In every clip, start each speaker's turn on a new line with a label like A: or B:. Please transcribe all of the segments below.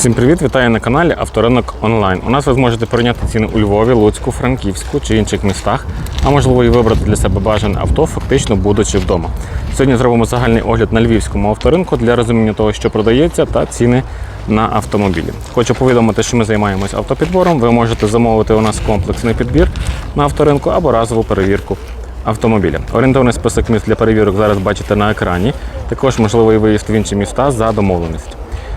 A: Всім привіт! Вітаю на каналі Авторинок Онлайн. У нас ви зможете порівняти ціни у Львові, Луцьку, Франківську чи інших містах, а можливо і вибрати для себе бажане авто, фактично будучи вдома. Сьогодні зробимо загальний огляд на львівському авторинку для розуміння того, що продається, та ціни на автомобілі. Хочу повідомити, що ми займаємось автопідбором. Ви можете замовити у нас комплексний підбір на авторинку або разову перевірку автомобіля. Орієнтовний список міст для перевірок зараз бачите на екрані. Також можливий виїзд в інші міста за домовленістю.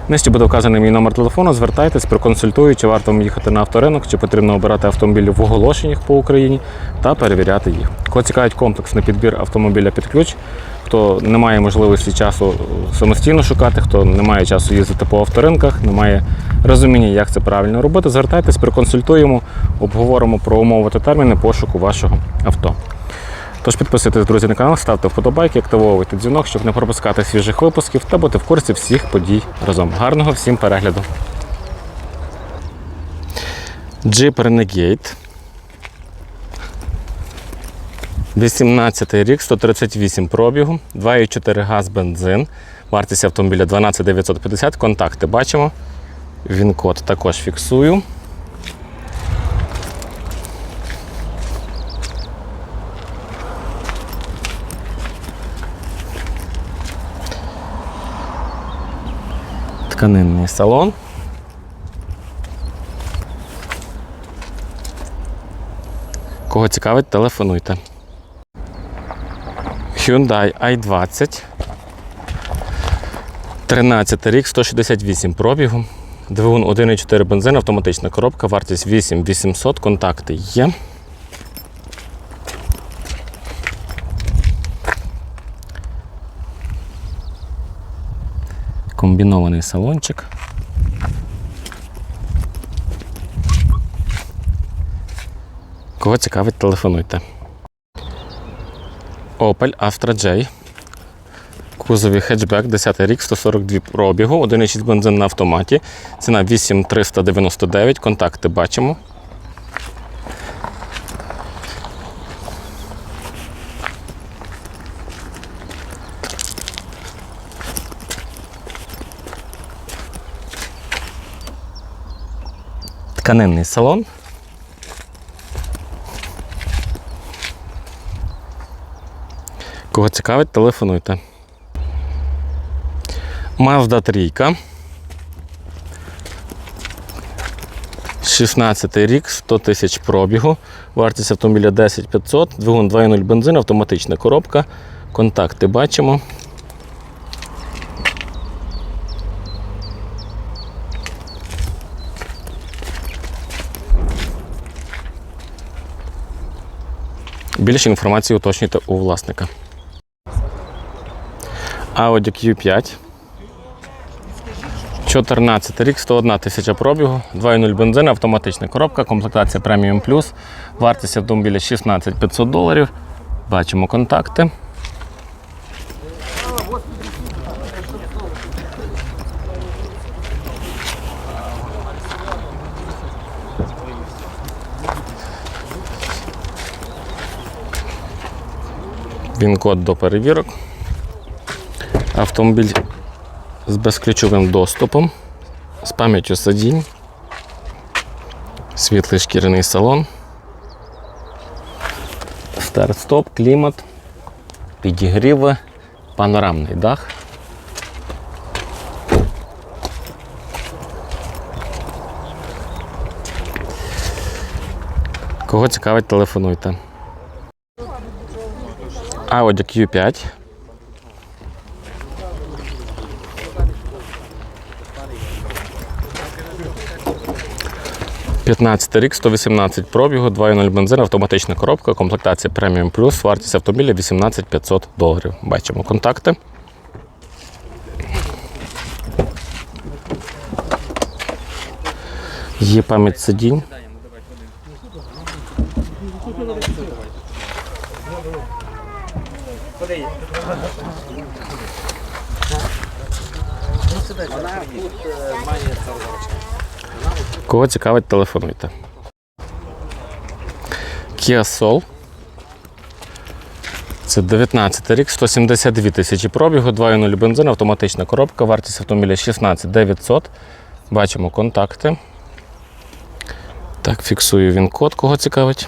A: Нижче буде вказаний мій номер телефону. Звертайтесь, проконсультую, чи варто вам їхати на авторинок, чи потрібно обирати автомобілі в оголошеннях по Україні та перевіряти їх. Кого цікавить комплексний підбір автомобіля під ключ, хто не має можливості часу самостійно шукати, хто не має часу їздити по авторинках, не має розуміння, як це правильно робити, звертайтесь, проконсультуємо, обговоримо про умови та терміни пошуку вашого авто. Тож підписуйтесь, друзі, на канал, ставте вподобайки, активовуйте дзвінок, щоб не пропускати свіжих випусків та бути в курсі всіх подій разом. Гарного всім перегляду. Jeep Renegade. 18 рік, 138 пробігу, 2,4 газ бензин. Вартість автомобіля 12 950. Контакти бачимо. Він код також фіксую. Тканинний салон. Кого цікавить, телефонуйте. Hyundai i20. 13 рік, 168 пробігу. Двигун 1,4 бензин, автоматична коробка, вартість 8800, контакти є. Комбінований салончик. Кого цікавить, телефонуйте. Opel Astra J. Кузові хетчбек, 10 рік, 142 пробігу, 1,6 бензин на автоматі. Ціна 8399. Контакти бачимо. Тканинний салон. Кого цікавить, телефонуйте. Mazda 3. 16 рік, 100 тисяч пробігу. Вартість автомобіля 10 500, двигун 2.0 бензин, автоматична коробка. Контакти бачимо. Більше інформації уточнюйте у власника. Audi Q5. 14 рік, 101 тисяча пробігу, 2.0 бензин, автоматична коробка, комплектація Premium Plus. Вартість автомобіля 16 500 доларів. Бачимо контакти. Він-код до перевірок. Автомобіль з безключовим доступом, з пам'яттю сидінь, світлий шкіряний салон, старт-стоп, клімат, підігріви, панорамний дах. Кого цікавить, телефонуйте. Audi Q5. П'ятнадцятий рік, 118 пробігу, 2.0 бензин, автоматична коробка, комплектація Premium Plus, вартість автомобіля 18 500 доларів. Бачимо контакти. Є пам'ять сидінь. Кого цікавить, телефонуйте. Kia Soul. Це 19 рік, 172 тисячі пробігу, 2.0 бензин, автоматична коробка, вартість автомобіля 16 900. Бачимо контакти. Так, фіксую він код, кого цікавить.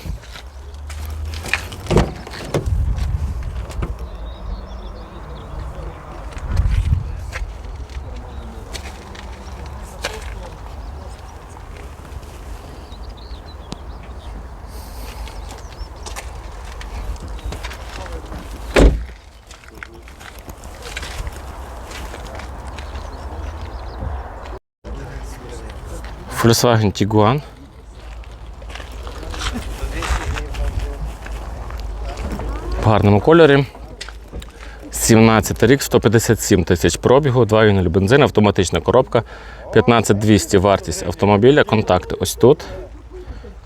A: Volkswagen Tiguan. В гарному кольорі. 17 рік, 157 тисяч пробігу, 2.0 бензин, автоматична коробка, 15200 вартість автомобіля, контакти ось тут.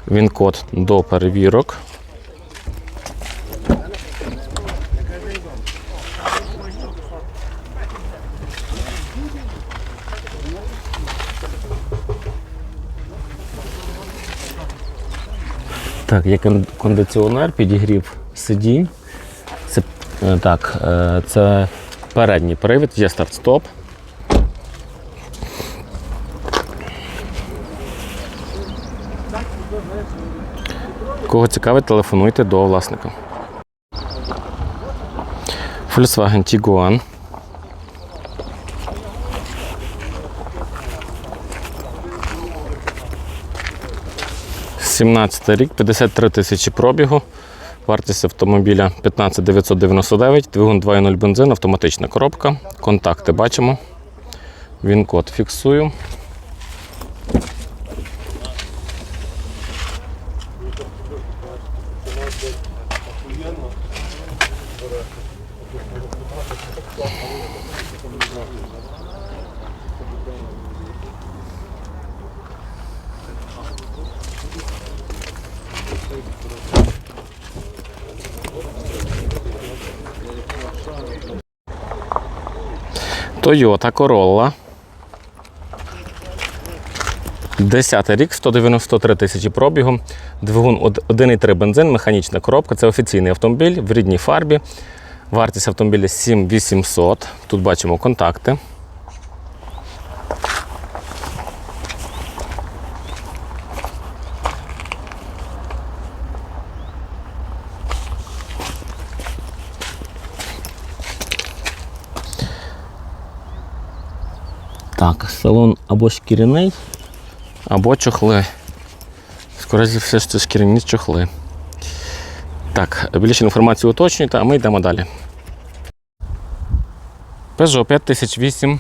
A: Він код до перевірок. Так, є кондиціонер, підігрів сидінь. Це, е, так, е, це передній привід, є старт-стоп. Кого цікавить, телефонуйте до власника. Volkswagen Tiguan. – 17 рік, 53 тисячі пробігу. Вартість автомобіля 15 999, двигун 2.0 бензин, автоматична коробка. Контакти бачимо. Він код фіксую. Toyota Corolla. 10 рік, 193 тисячі пробігу, двигун 1,3 бензин, механічна коробка. Це офіційний автомобіль в рідній фарбі. Вартість автомобіля 7800. Тут бачимо контакти. Так, салон або шкіряний, або чохли. Скоріше все, що це шкіряні чохли. Так, більше інформацію уточнюйте, а ми йдемо далі. Peugeot 5008.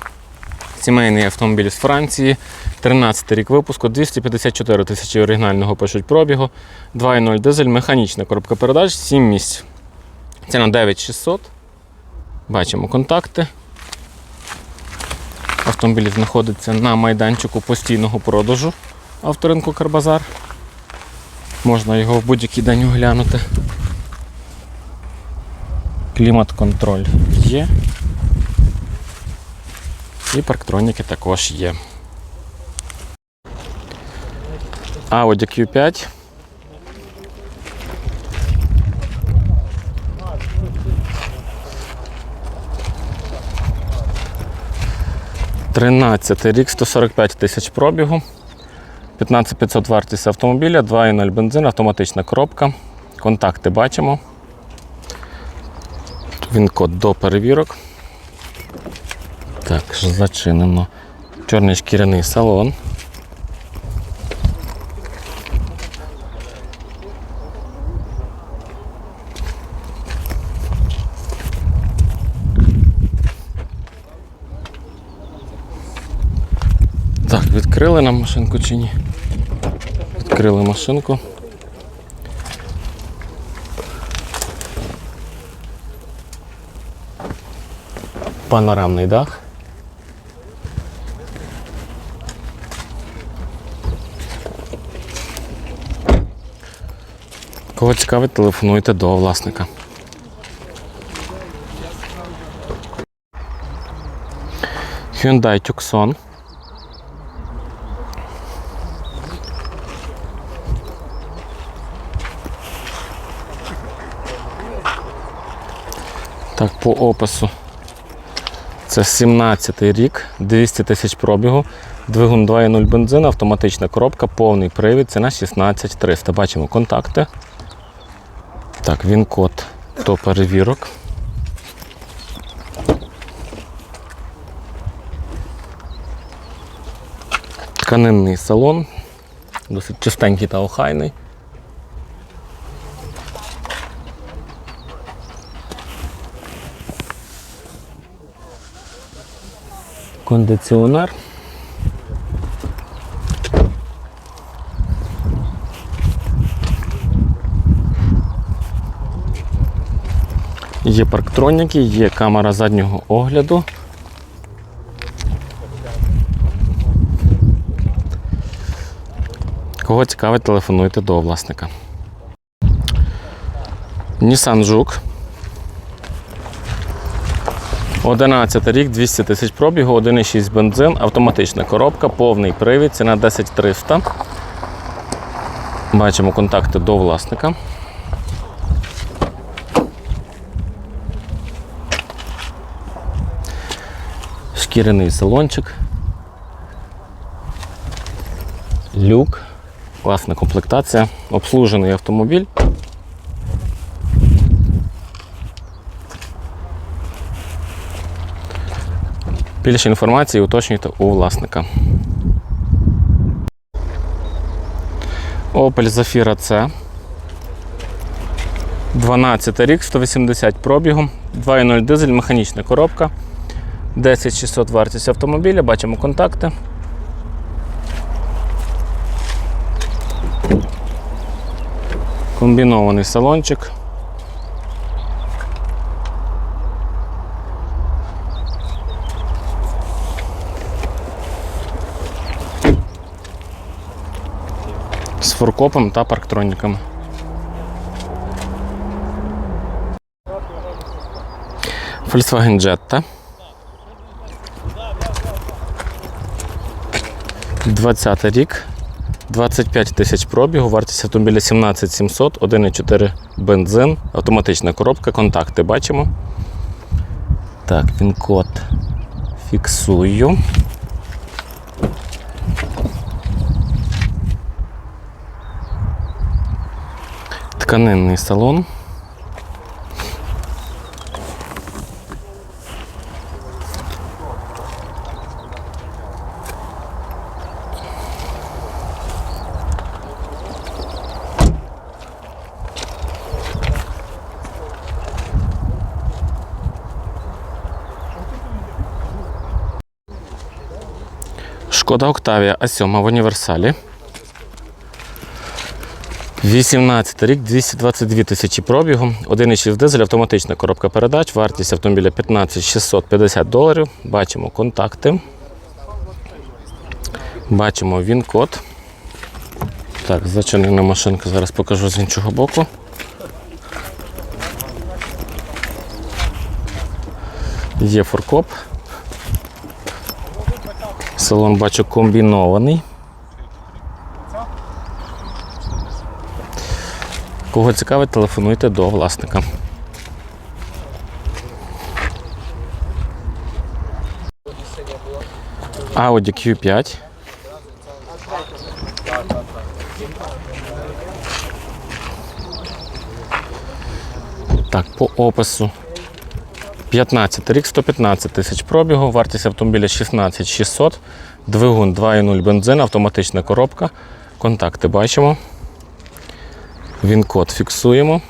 A: Сімейний автомобіль з Франції. 13 рік випуску, 254 тисячі оригінального пишуть пробігу, 2.0 дизель, механічна коробка передач, 7 місць. Ціна 9600. Бачимо контакти. Автомобіль знаходиться на майданчику постійного продажу авторинку Карбазар. Можна його в будь-який день оглянути. Клімат-контроль є. І парктроніки також є. Audi Q5. Тринадцятий рік, 145 тисяч пробігу. 15500 вартість автомобіля, 2.0 бензин, автоматична коробка. Контакти бачимо. Він код до перевірок. Так, зачинено. Чорний шкіряний салон. Так, відкрили нам машинку чи ні? Відкрили машинку. Панорамний дах. Кого цікавить, телефонуйте до власника. Hyundai Tucson. Так, по опису Це 17 рік, 200 тисяч пробігу, двигун 2.0 бензин, автоматична коробка, повний привід, ціна 16300. Бачимо контакти. Так, він код до перевірок. Тканинний салон, досить чистенький та охайний. Кондиціонер. Є парктроніки, є камера заднього огляду. Кого цікавить, телефонуйте до власника. Nissan Жук. 11 рік, 200 тисяч пробігу, 1,6 бензин, автоматична коробка, повний привід, ціна 10300. Бачимо контакти до власника. Шкіряний салончик. Люк. Класна комплектація. Обслужений автомобіль. Більше інформації уточнюйте у власника. Opel Zafira C. 12 рік, 180 пробігу, 2.0 дизель, механічна коробка. 10600 вартість автомобіля, бачимо контакти. Комбінований салончик. Фуркопом та парктроніками. Volkswagen Jetta. 20 рік, 25 тисяч пробігу, вартість автомобіля 17700, 1,4 бензин, автоматична коробка, контакти бачимо. Так, він код фіксую. Тканинний салон. Шкода Октавія А7 в універсалі. 18 рік, 222 тисячі пробігу, 1,6 дизель, автоматична коробка передач, вартість автомобіля 15 650 доларів. Бачимо контакти. Бачимо він-код. Так, зачинена машинка, зараз покажу з іншого боку. Є форкоп. Салон бачу комбінований. Кого цікавить, телефонуйте до власника. Audi Q5. Так, по опису. 15 рік, 115 тисяч пробігу, вартість автомобіля 16 600, двигун 2.0 бензин, автоматична коробка. Контакти бачимо. Він код фіксуємо.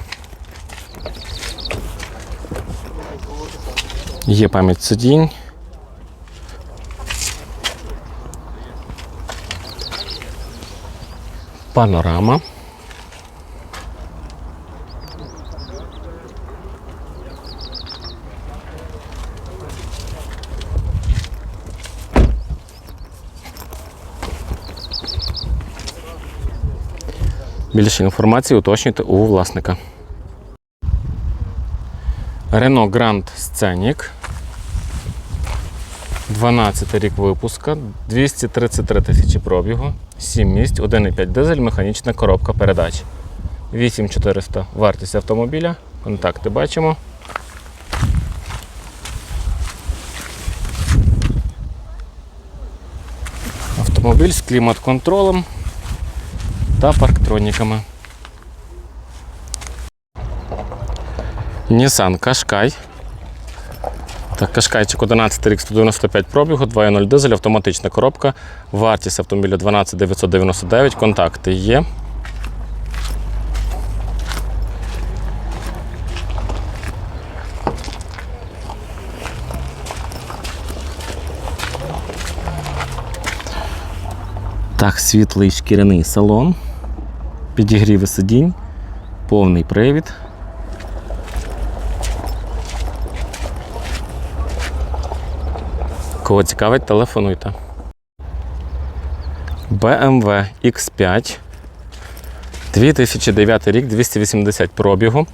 A: Є пам'ять сидінь. Панорама. Більше інформації уточнюйте у власника. Renault Grand Scenic. 12 рік випуска, 233 тисячі пробігу, 7 місць, 1,5 дизель, механічна коробка передач. 8400 вартість автомобіля. Контакти бачимо. Автомобіль з клімат-контролем та парктроніками. Nissan Qashqai. Так, Кашкайчик 11 рік 195 пробігу, 2.0 дизель, автоматична коробка. Вартість автомобіля 12 999, контакти є. Так, світлий шкіряний салон, підігріви сидінь, повний привід. Кого цікавить, телефонуйте. BMW X5. 2009 рік, 280 пробігу.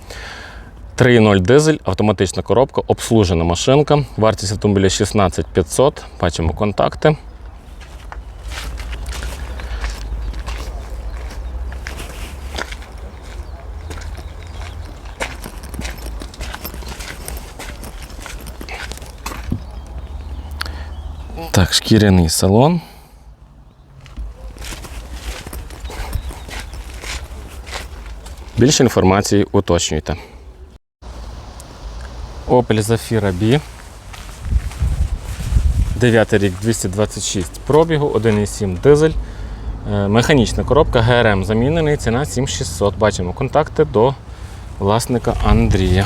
A: 3.0 дизель, автоматична коробка, обслужена машинка. Вартість автомобіля 16 500. Бачимо контакти. Так, шкіряний салон. Більше інформації уточнюйте. Opel Zafira B. 9 рік 226 пробігу, 1,7 дизель. Е, Механічна коробка ГРМ замінений, ціна 7600. Бачимо контакти до власника Андрія.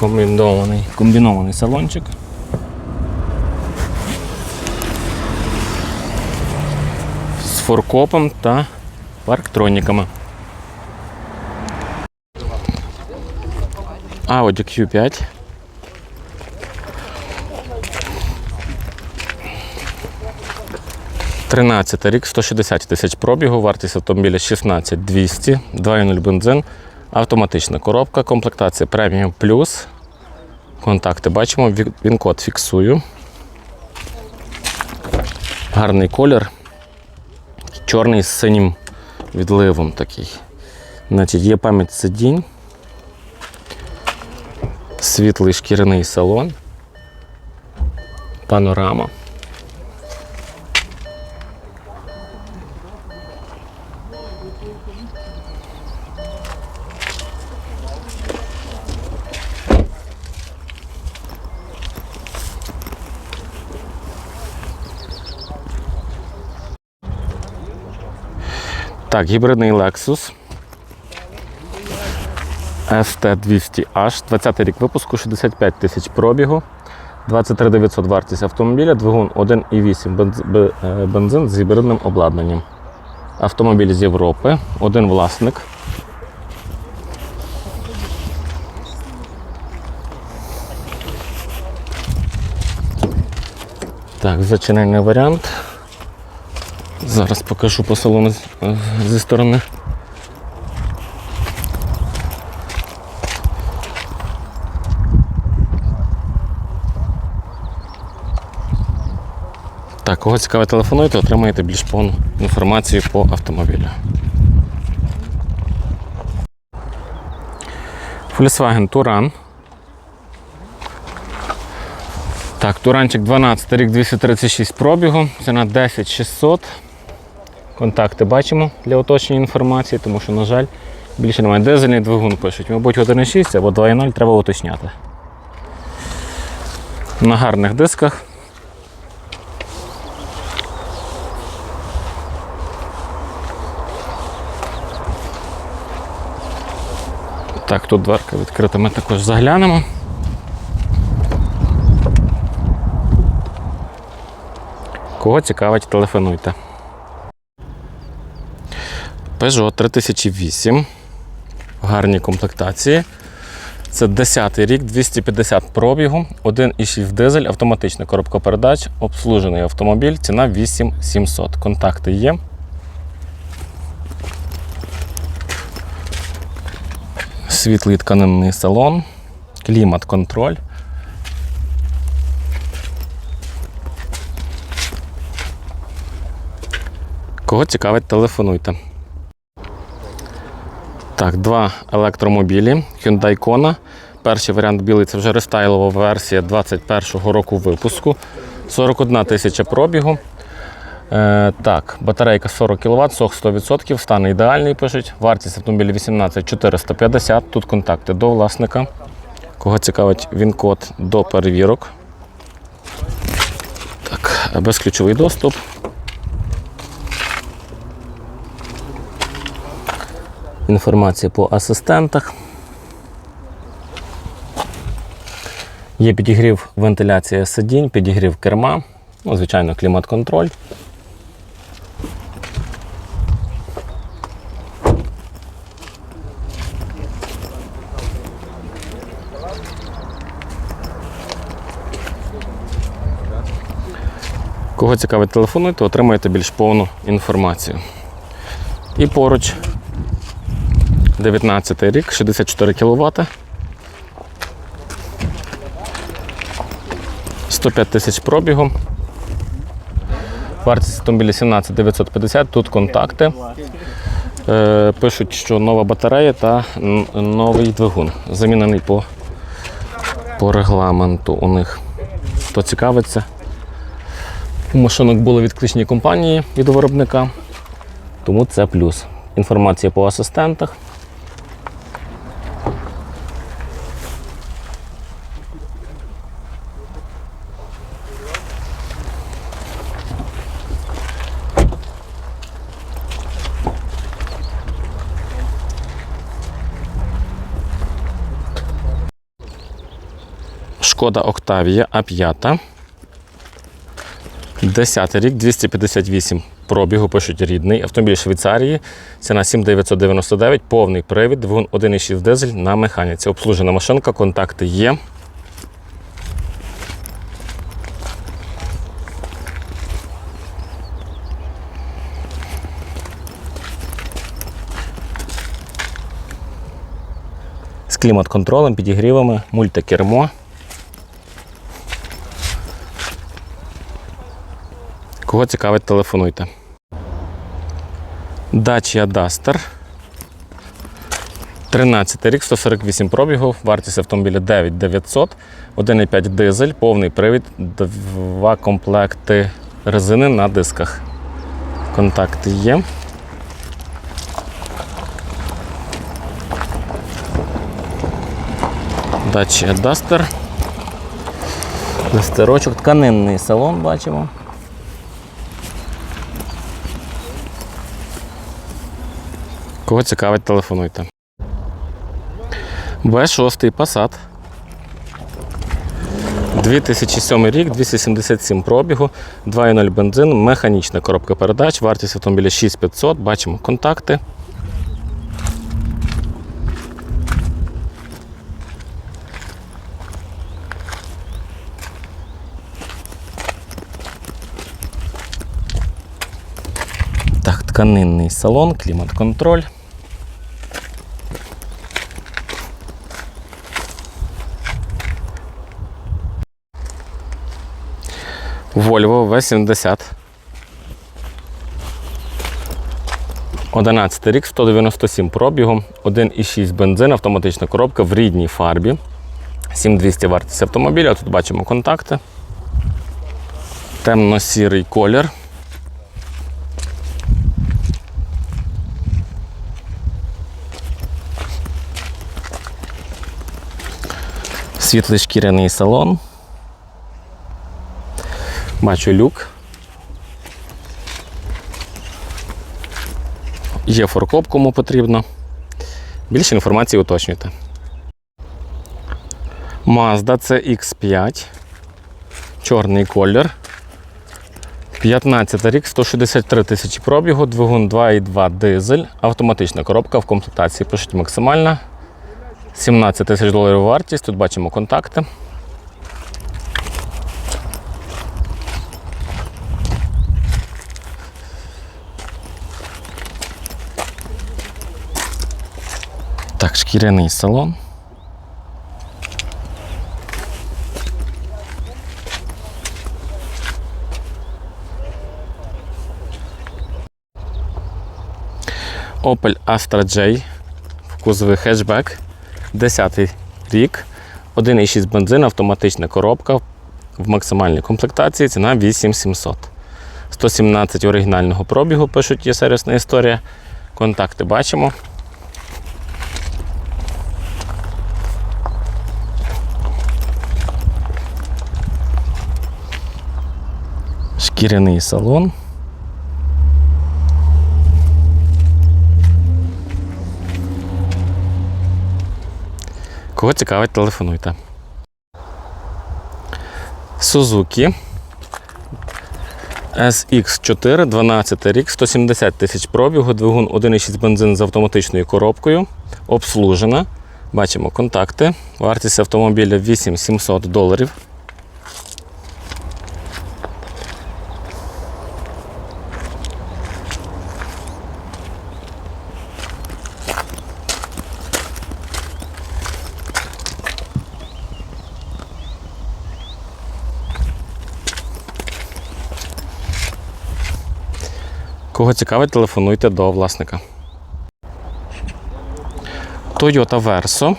A: Комбінований, комбінований салончик. Форкопом та парктроніками. Audi Q5. Тринадцятий рік, 160 тисяч пробігу, вартість автомобіля 16 200, 2.0 бензин, автоматична коробка, комплектація Premium Plus. Контакти бачимо, він-код фіксую. Гарний колір чорний з синім відливом такий. Значить, є пам'ять сидінь, світлий шкіряний салон, панорама. Так, гібридний Lexus ST200H, 20 рік випуску, 65 тисяч пробігу, 23 900 вартість автомобіля, двигун 1,8 бенз- бе- е, бензин з гібридним обладнанням. Автомобіль з Європи, один власник. Так, зачинений варіант. Зараз покажу по салону зі сторони. Так, кого цікаве телефонуйте, отримаєте більш повну інформацію по автомобілю. Volkswagen Touran. Так, Туранчик 12 рік 236 пробігу, ціна 10 600. Контакти бачимо для уточнення інформації, тому що, на жаль, більше немає. Дизельний двигун пишуть. Мабуть, 1,6 або 2,0 треба уточняти. На гарних дисках. Так, тут дверка відкрита, ми також заглянемо. Кого цікавить, телефонуйте. Peugeot 3008. В гарній комплектації. Це 10 й рік, 250 пробігу, 1,6 дизель, автоматична коробка передач, обслужений автомобіль, ціна 8700. Контакти є. Світлий тканинний салон, клімат-контроль. Кого цікавить, телефонуйте. Так, два електромобілі Hyundai Kona. Перший варіант білий це вже рестайлова версія 21-го року випуску. 41 тисяча пробігу. Е, так, батарейка 40 кВт, сох 100%, стан ідеальний пишуть. Вартість автомобіля 18 450. Тут контакти до власника. Кого цікавить він-код до перевірок. Так, безключовий доступ. Інформація по асистентах. Є підігрів вентиляція сидінь, підігрів керма, ну, звичайно, клімат-контроль. Кого цікавить телефонуйте, отримаєте більш повну інформацію. І поруч 19 рік, 64 кВт. 105 тисяч пробігу. Вартість автомобіля 17 950. Тут контакти. Е, пишуть, що нова батарея та новий двигун. Замінений по, по регламенту у них. Хто цікавиться? У машинок були відключені компанії від виробника, тому це плюс. Інформація по асистентах. Шкода Октавія А5. 10 рік, 258 пробігу, пишуть рідний. Автомобіль Швейцарії. Ціна 7999, повний привід, двигун 1,6 дизель на механіці. Обслужена машинка, контакти є. З клімат-контролем, підігрівами, мультикермо. Кого цікавить, телефонуйте. Dacia Duster. 13 рік, 148 пробігу, вартість автомобіля 9900, 1,5 дизель, повний привід, два комплекти резини на дисках. Контакти є. Dacia Duster. Дастерочок, тканинний салон бачимо. Кого цікавить, телефонуйте. Б6 Passat. 2007 рік, 277 пробігу, 2.0 бензин, механічна коробка передач, вартість автомобіля 6500, бачимо контакти. Так, тканинний салон, клімат-контроль. Volvo V70. 11 рік, 197 пробігу, 1,6 бензин, автоматична коробка в рідній фарбі. 7200 вартість автомобіля. Тут бачимо контакти. Темно-сірий колір. Світлий шкіряний салон. Бачу люк. Є форкоп, кому потрібно. Більше інформації уточнюйте. Mazda CX5. Чорний колір. 15 рік, 163 тисячі пробігу, двигун 2,2 дизель, автоматична коробка в комплектації. Пишуть максимальна. 17 тисяч доларів вартість. Тут бачимо контакти. Так, шкіряний салон. Opel Astra J в кузові хетчбек. 10 рік. 1,6 бензин, автоматична коробка. в максимальній комплектації ціна 8700. 117 оригінального пробігу, пишуть, є сервісна історія. Контакти бачимо. Шкіряний салон. Кого цікавить, телефонуйте. Suzuki SX4, 12 рік, 170 тисяч пробігу, двигун 1,6 бензин з автоматичною коробкою. Обслужена. Бачимо контакти. Вартість автомобіля 8700 доларів. Кого цікавить, телефонуйте до власника. Toyota Verso.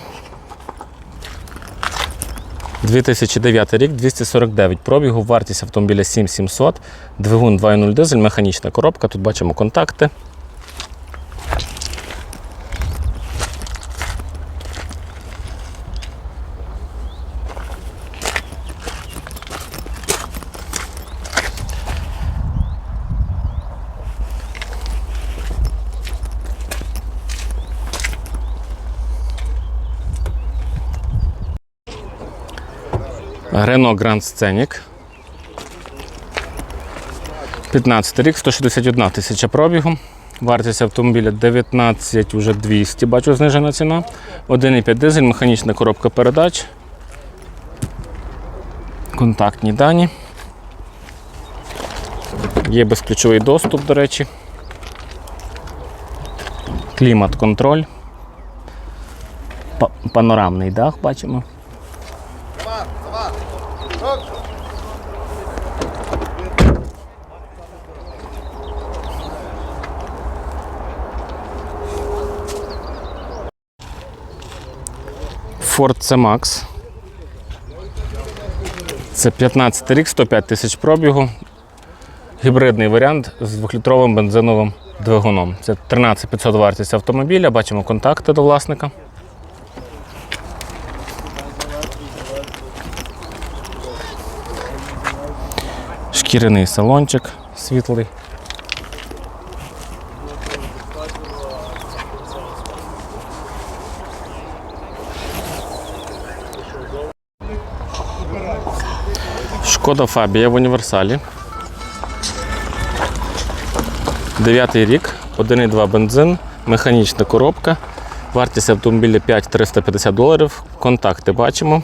A: 2009 рік, 249 пробігу, вартість автомобіля 7700, двигун 2.0 дизель, механічна коробка. Тут бачимо контакти. Renault Grand Scenic. 15 рік, 161 тисяча пробігу. Вартість автомобіля 19 уже 200, бачу знижена ціна. 1,5 дизель, механічна коробка передач. Контактні дані. Є безключовий доступ, до речі. Клімат-контроль. Панорамний дах бачимо. Ford C-Max. Це 15 рік, 105 тисяч пробігу. Гібридний варіант з 2-літровим бензиновим двигуном. Це 13 500 вартість автомобіля. Бачимо контакти до власника. Шкіряний салончик світлий. Шкода Фабія в універсалі. Дев'ятий рік, 1,2 бензин, механічна коробка. Вартість автомобіля 5350 доларів. Контакти бачимо.